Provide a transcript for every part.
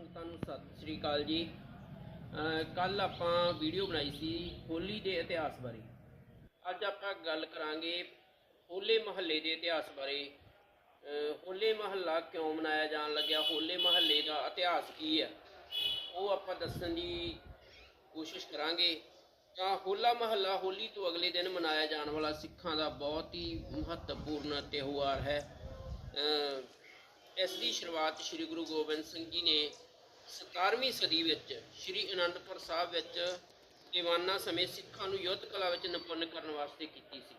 ਸੰਗਤਾਂ ਨੂੰ ਸਤਿ ਸ੍ਰੀ ਅਕਾਲ ਜੀ। ਕੱਲ ਆਪਾਂ ਵੀਡੀਓ ਬਣਾਈ ਸੀ ਹੋਲੀ ਦੇ ਇਤਿਹਾਸ ਬਾਰੇ। ਅੱਜ ਆਪਾਂ ਗੱਲ ਕਰਾਂਗੇ ਹੋਲੇ ਮਹੱਲੇ ਦੇ ਇਤਿਹਾਸ ਬਾਰੇ। ਹੋਲੇ ਮਹੱਲਾ ਕਿਉਂ ਮਨਾਇਆ ਜਾਣ ਲੱਗਿਆ? ਹੋਲੇ ਮਹੱਲੇ ਦਾ ਇਤਿਹਾਸ ਕੀ ਹੈ? ਉਹ ਆਪਾਂ ਦੱਸਣ ਦੀ ਕੋਸ਼ਿਸ਼ ਕਰਾਂਗੇ। ਤਾਂ ਹੋਲਾ ਮਹੱਲਾ ਹੋਲੀ ਤੋਂ ਅਗਲੇ ਦਿਨ ਮਨਾਇਆ ਜਾਣ ਵਾਲਾ ਸਿੱਖਾਂ ਦਾ ਬਹੁਤ ਹੀ ਮਹੱਤਵਪੂਰਨ ਤਿਉਹਾਰ ਹੈ। ਇਸ ਦੀ ਸ਼ੁਰੂਆਤ ਸ੍ਰੀ ਗੁਰੂ ਗੋਬਿੰਦ ਸਿੰਘ ਜੀ ਨੇ 17ਵੀਂ ਸਦੀ ਵਿੱਚ ਸ੍ਰੀ ਅਨੰਦਪੁਰ ਸਾਹਿਬ ਵਿੱਚ ਦੀਵਾਨਾ ਸਮੇਂ ਸਿੱਖਾਂ ਨੂੰ ਯੁੱਧ ਕਲਾ ਵਿੱਚ ਨਿਪੁੰਨ ਕਰਨ ਵਾਸਤੇ ਕੀਤੀ ਸੀ।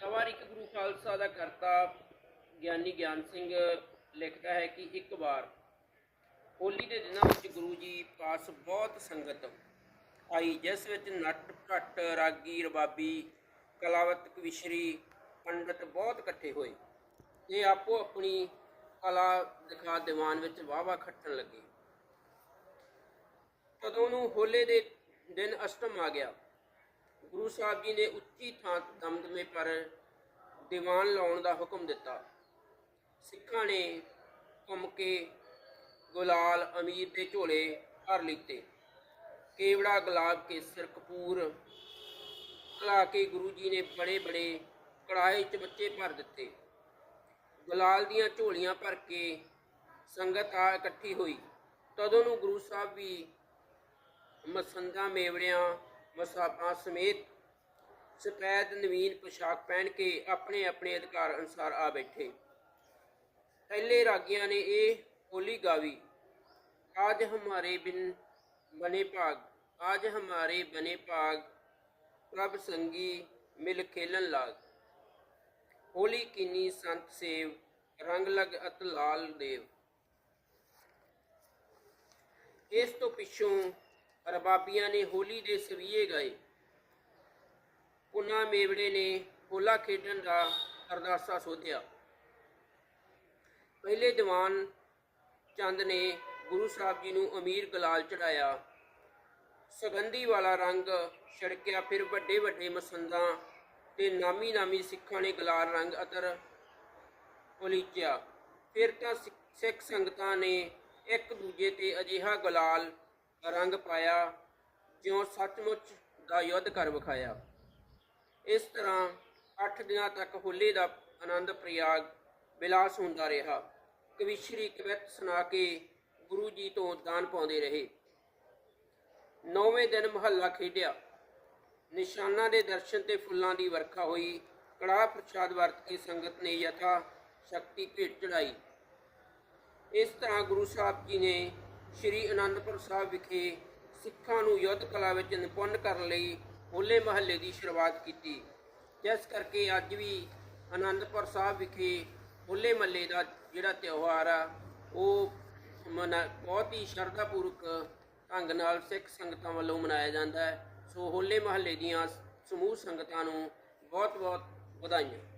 ਤਵਾਰਿਕ ਗੁਰੂ ਖਾਲਸਾ ਦਾ ਕਰਤਾ ਗਿਆਨੀ ਗਿਆਨ ਸਿੰਘ ਲਿਖਦਾ ਹੈ ਕਿ ਇੱਕ ਵਾਰ ਹੋਲੀ ਦੇ ਦਿਨਾਂ ਵਿੱਚ ਗੁਰੂ ਜੀ ਪਾਸ ਬਹੁਤ ਸੰਗਤ ਆਈ, ਜਿਸ ਵਿੱਚ ਨੱਟ ਭੱਟ ਰਾਗੀ, ਰਬਾਬੀ, ਕਲਾਵਤ ਕਵਿਸ਼ਰੀ, ਪੰਡਤ ਬਹੁਤ ਇਕੱਠੇ ਹੋਏ। ਇਹ ਆਪੋ ਆਪਣੀ ਕਲਾ ਦਿਖਾ ਦੀਵਾਨ ਵਿੱਚ ਵਾਵਾ ਖੱਟਣ ਲੱਗੇ। ਤਦੋਂ ਨੂੰ ਹੋਲੇ ਦੇ ਦਿਨ ਅਸ਼ਟਮ ਆ ਗਿਆ। ਗੁਰੂ ਸਾਹਿਬ ਜੀ ਨੇ ਉੱਚੀ ਥਾਂ ਦਮਦਮੇ ਪਰ ਦੀਵਾਨ ਲਾਉਣ ਦਾ ਹੁਕਮ ਦਿੱਤਾ। ਸਿੱਖਾਂ ਨੇ ਘੁੰਮ ਕੇ ਗੁਲਾਲ, ਅਮੀਰ ਦੇ ਝੋਲੇ ਭਰ ਲਿੱਤੇ। ਕੇਵੜਾ, ਗੁਲਾਬ ਕੇਸਰ, ਕਪੂਰ ਕਲਾ ਕੇ ਗੁਰੂ ਜੀ ਨੇ ਬੜੇ ਬੜੇ ਕੜਾਏ ਚ ਬੱਚੇ ਭਰ ਦਿੱਤੇ। ਗੁਲਾਲ ਦੀਆਂ ਝੋਲੀਆਂ ਭਰ ਕੇ ਸੰਗਤ ਆ ਇਕੱਠੀ ਹੋਈ। ਤਦੋਂ ਨੂੰ ਗੁਰੂ ਸਾਹਿਬ ਵੀ ਮਸੰਗਾ, ਮੇਵੜਿਆਂ ਮਸਾਪਾਂ ਸਮੇਤ ਸਫੈਦ, ਨਵੀਨ ਪੋਸ਼ਾਕ ਪਹਿਨ ਕੇ ਆਪਣੇ ਆਪਣੇ ਅਧਿਕਾਰ ਅਨੁਸਾਰ ਆ ਬੈਠੇ। ਪਹਿਲੇ ਰਾਗੀਆਂ ਨੇ ਇਹ ਹੋਲੀ ਗਾਵੀ, ਆਜ ਹਮਾਰੇ ਬਿਨ ਬਨੇ ਭਾਗ, ਆਜ ਹਮਾਰੇ ਬਨੇ ਭਾਗ, ਪ੍ਰਭ ਸੰਗੀ ਮਿਲ ਖੇਲਣ ਲਾਗ। ਹੋਲੀ ਕਿਨੀ ਸੰਤ ਸੇਵ, ਰੰਗ ਲਗ ਅਤ ਲਾਲ ਦੇਵ। ਇਸ ਤੋਂ ਪਿੱਛੋਂ ਰਬਾਬੀਆਂ ਨੇ ਹੋਲੀ ਦੇ ਸਵੀਏ ਗਏ। ਪੁਨਾ ਮੇਵੜੇ ਨੇ ਹੋਲਾ ਖੇਡਣ ਦਾ ਅਰਦਾਸਾ ਸੋਧਿਆ। ਪਹਿਲੇ ਦੀਵਾਨ ਚੰਦ ਨੇ ਗੁਰੂ ਸਾਹਿਬ ਜੀ ਨੂੰ ਅਮੀਰ ਗਲਾਲ ਚੜਾਇਆ ਸੁਗੰਧੀ ਵਾਲਾ ਰੰਗ ਛੜਕਿਆ, ਫਿਰ ਵੱਡੇ ਵੱਡੇ ਮਸੰਦਾਂ ਤੇ ਨਾਮੀ ਨਾਮੀ ਸਿੱਖਾਂ ਨੇ ਗੁਲਾਲ ਰੰਗ ਅਤਰ ਉਲੀਚਿਆ ਫਿਰ ਤਾਂ ਸਿ- ਸਿੱਖ ਸੰਗਤਾਂ ਨੇ ਇੱਕ ਦੂਜੇ ਤੇ ਅਜਿਹਾ ਗੁਲਾਲ ਰੰਗ ਪਾਇਆ, ਜਿਉਂ ਸੱਚਮੁੱਚ ਦਾ ਯੁੱਧ ਕਰ ਵਿਖਾਇਆ। ਇਸ ਤਰ੍ਹਾਂ 8 ਦਿਨਾਂ ਤੱਕ ਹੋਲੇ ਦਾ ਆਨੰਦ ਪ੍ਰਯਾਗ ਵਿਲਾਸ ਹੁੰਦਾ ਰਿਹਾ। ਕਵਿਸ਼ਰੀ ਕਵਿਤ ਸੁਣਾ ਕੇ ਗੁਰੂ ਜੀ ਤੋਂ ਦਾਨ ਪਾਉਂਦੇ ਰਹੇ। ਨੌਵੇਂ ਦਿਨ ਮਹੱਲਾ ਖੇਡਿਆ। ਨਿਸ਼ਾਨਾਂ ਦੇ ਦਰਸ਼ਨ ਤੇ ਫੁੱਲਾਂ ਦੀ ਵਰਖਾ ਹੋਈ। ਕੜਾਹ ਪ੍ਰਸ਼ਾਦ ਵਰਤ ਕੇ ਸੰਗਤ ਨੇ ਯਥਾ ਸ਼ਕਤੀ ਭੇਟ ਚੜਾਈ ਇਸ ਤਰ੍ਹਾਂ ਗੁਰੂ ਸਾਹਿਬ ਜੀ ਨੇ ਸ੍ਰੀ ਅਨੰਦਪੁਰ ਸਾਹਿਬ ਵਿਖੇ ਸਿੱਖਾਂ ਨੂੰ ਯੁੱਧ ਕਲਾ ਵਿੱਚ ਨਿਪੁੰਨ ਕਰਨ ਲਈ ਹੋਲੇ ਮਹੱਲੇ ਦੀ ਸ਼ੁਰੂਆਤ ਕੀਤੀ। ਜਿਸ ਕਰਕੇ ਅੱਜ ਵੀ ਅਨੰਦਪੁਰ ਸਾਹਿਬ ਵਿਖੇ ਹੋਲੇ ਮਹੱਲੇ ਦਾ ਜਿਹੜਾ ਤਿਉਹਾਰ ਆ, ਉਹ ਮਨਾ, ਬਹੁਤ ਹੀ ਸ਼ਰਧਾਪੂਰਵਕ ਢੰਗ ਨਾਲ ਸਿੱਖ ਸੰਗਤਾਂ ਵੱਲੋਂ ਮਨਾਇਆ ਜਾਂਦਾ ਹੈ। ਸੋ ਹੋਲੇ ਮਹੱਲੇ ਦੀਆਂ ਸਮੂਹ ਸੰਗਤਾਂ ਨੂੰ ਬਹੁਤ ਬਹੁਤ ਵਧਾਈਆਂ।